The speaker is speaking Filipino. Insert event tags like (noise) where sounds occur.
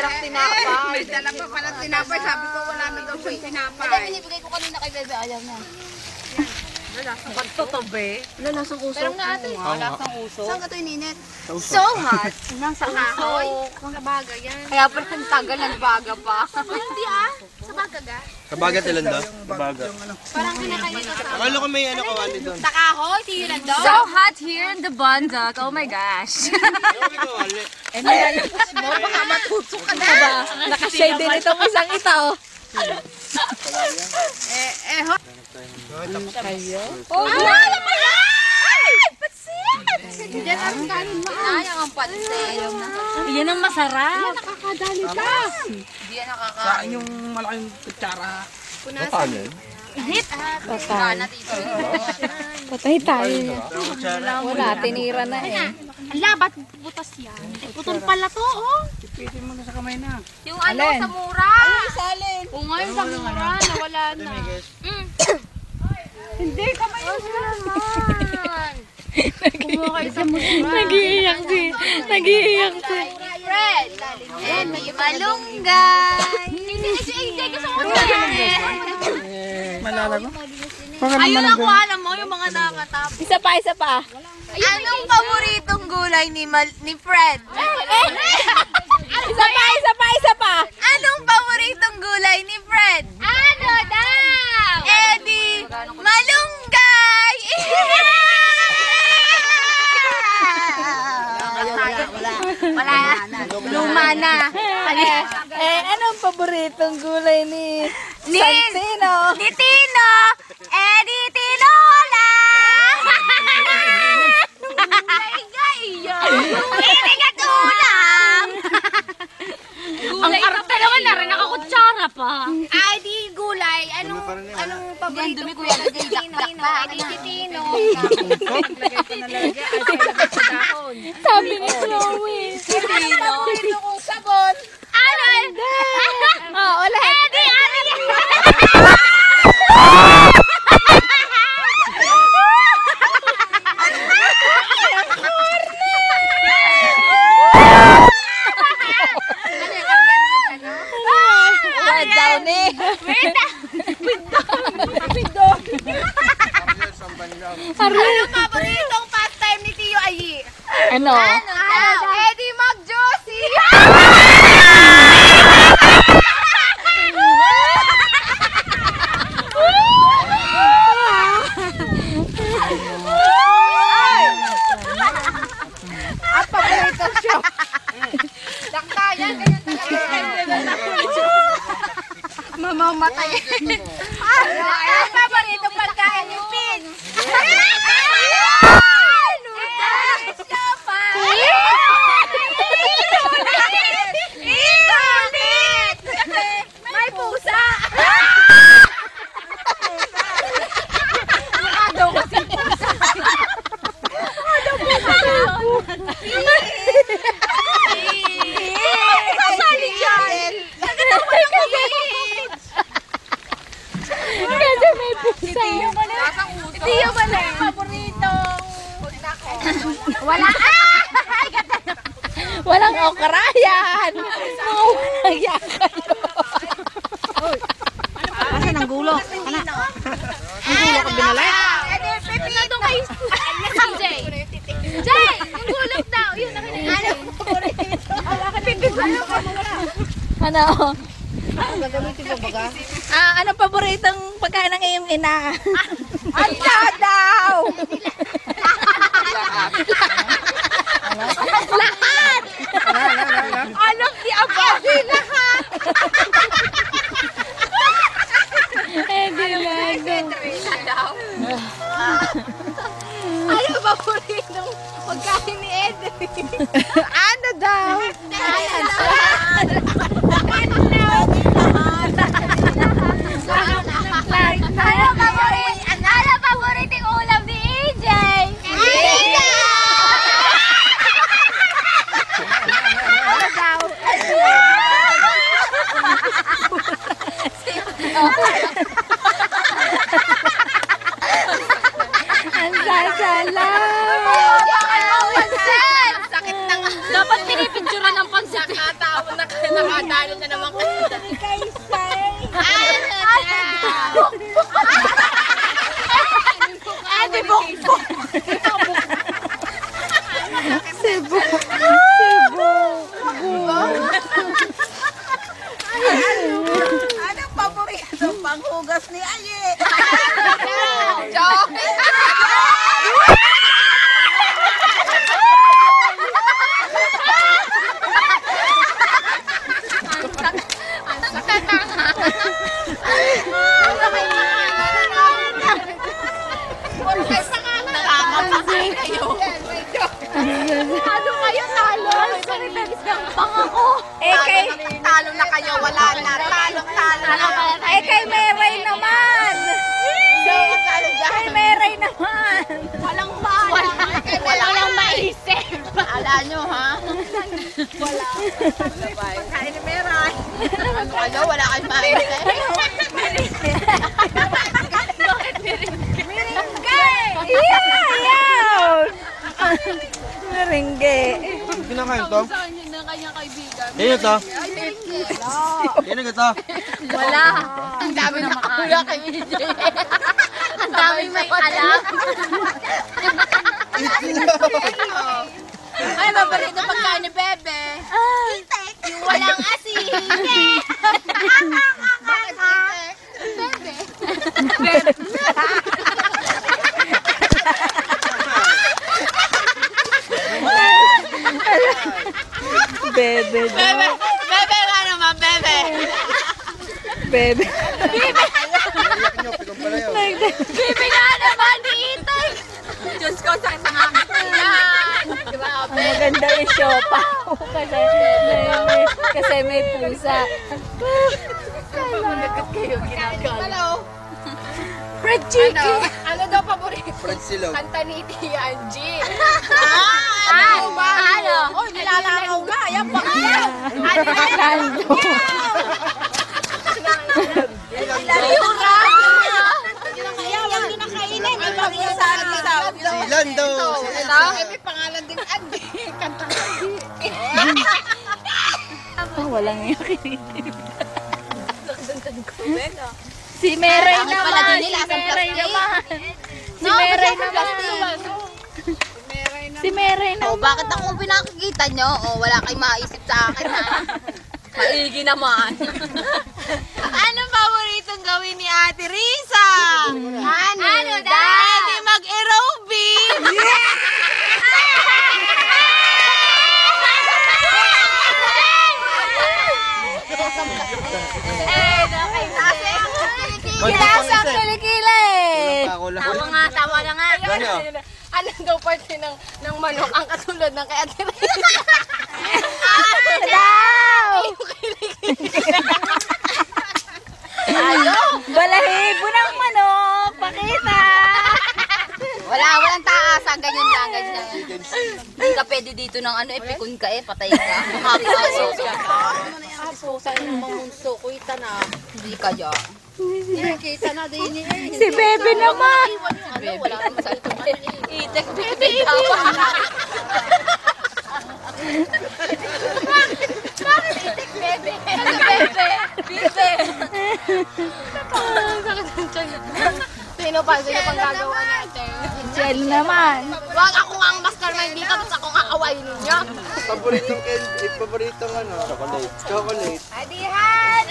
tirang tinapay. May dala pa pala tinapay. Sabi ko wala na daw siyang Hindi, tinapay. binibigay ko kanina kay Bebe. Ayaw na. Pagtotobe. Lalasang uso. Pero nga ate. Lasang uso. Saan ka ito ininit? So hot. (laughs) Nasa kahoy. Mga baga yan. Kaya pala ang tagal nagbaga pa. Hindi ah. Sa baga ga. Sa bagat ilan daw? Sa bagat. Parang kinakain nito sa Akala ko may ano kawali doon. Sa kahoy. Tiyo lang daw. So hot here in the Bondoc. Oh my gosh. May (laughs) kawali. Baka matutok ka na. Nakashade din itong isang ito. Eh, eh, ho. Oh, Ano pa yan? Pansit! Diyan ang kanin mo. Sayang ang pansit. Yan ang masarap. Nakakadali ka. Hindi yan nakaka... Saan yung malaking kutsara? Paano yun? Wala na dito. Patay tayo. Wala, tinira na eh. Ala, ba't butas yan? Putol pala to, oh. Ipitin mo na sa kamay na. Yung ano sa mura. Salin. Oo nga, yung sa mura. Nawala na. Hindi, kamay Oh, naman. (laughs) Kumuha kayo sa mura. Nag-iiyak si, nag-iiyak si. Fred. And may malunggay. Hindi, si AJ gusto ko Malala mo? Ayun ang kuha mo yung mga nakatapos. Isa pa, isa pa. Anong paboritong gulay ni Mal- ni Fred? Isa pa, isa pa, isa pa. Anong paboritong gulay ni Fred? Ano daw? Eddie, malunggay! wala. Wala. Luma na. Eh, eh, anong paboritong gulay ni Ni- Santino? Ni Tino! Eddie Tinola! Ini ka tulang! Ang arte naman na rin, nakakutsara pa. Ay, di gulay. Anong, anong paborito ko yan? Tino, Tino, Tino. Sabi ni Chloe. Tino. Tino kong sabon. Ano? Oh, wala. Eddie, ano yan? Wala down eh. Anong paboritong pastime ni Tio Ayi? Ano? Ano? Mamamatay. Ano? Ang paborito pagkain ni Pin. Ano? Siapa? Init! May pusa! Daw kasi pusa. Daw pusa. Kasali dyan! Kasi may pusa. Tiyo ba na yung paboritong? Wala. (laughs) Walang okra yan. Yan kayo. Asan ang gulo? Ano? Ang gulo ka binalay? Pipino doon kay Jay. Jay! Ang gulog daw. Yun, nakinig. Ano? Ano? Gagamitin mo baga? Ah, ano paboritong pagkain ng iyong ina? Ang daw! Anak ni Abadi lahat! Eh, di lago. Ano ba po rin ng pagkain ni Edwin? ano daw? Ano paborit? Ano paboriting ulam ni AJ? Ang sasala. Sakit ng Dapat pinipicturean ng pansit. nakatawa. Nakadalo na naman kayo. Ate Nakakapasay kayo. Talo kayo, talo. Sorry, Belis, gampang ako. Eh kay talo na kayo, wala na. Talo, talo. Eh, kay Meray naman. So, kay Meray naman. Walang bala. Walang maisip. Ala nyo, ha? Wala. Kain ni Meray. Ano? Wala kayong maisip. Kinakain to? Yan ito. Yan ang ito. Wala. (laughs) Ang dami na makakula kay BJ. (laughs) Ang dami may alam. (laughs) Ay, mabalik na pagkain ni Bebe. Yung walang asin. Bakit Bebe? Bebe. Bebe. Bebe. Bebe nga naman, Bebe. Bebe. Bebe nga naman, ni Itay. Diyos ko, tiyan. Grabe. Ang maganda yung siopa. kasi, may, may, kasi may pusa. Bakit kayo ginagawa? Hello. Fried chicken. Ano daw paborito? Fried silog. Kanta ni Tia Angie. (laughs) Ah, ano ba? Ano? Oh, nilalakaw nga. Ayan, huwag nyo na pag-iisahan ni Sabi. Silan daw. Ito? may pangalan din Angie. Kanta Oh, walang yung kinitin. Si Meray naman. Si Meray naman. Si Meray basta naman. Meray Oh, naman. bakit ako pinakikita nyo? Oh, wala kayong maisip sa akin, ha? (laughs) Maigi naman. (laughs) Anong paboritong gawin ni Ate Risa? Ano, ano Pwede mag-aerobic! (laughs) Eh, nakay Kinasang lang. Tama nga, tama na nga. Ganyo. Ano daw parte ng, ng manok ang katulad ng kay Ate Risa? (laughs) Daw! Ayo! Balahibo ng manok. Pakita. Wala, walang taasa. Ganyan lang, ganyan lang. Hindi ka pwede dito ng ano, eh, pikon ka eh, patay ka. Makakaso ka. Aso, saan yung mamunso ko, ita na. Hindi kaya. Kita na din eh. Si Bebe naman. Ano, wala naman sa ito. Itek, bebe, tawa. Bakit itek, bebe? Ano, ng tiyan. Sino pa? Sino pang gagawa natin? Jel naman. Wag ako nga ang mastermind dito, tapos ako nga awayin ninyo. Paboritong candy. eh, Paboritong ano. Chocolate. Chocolate. Adihan!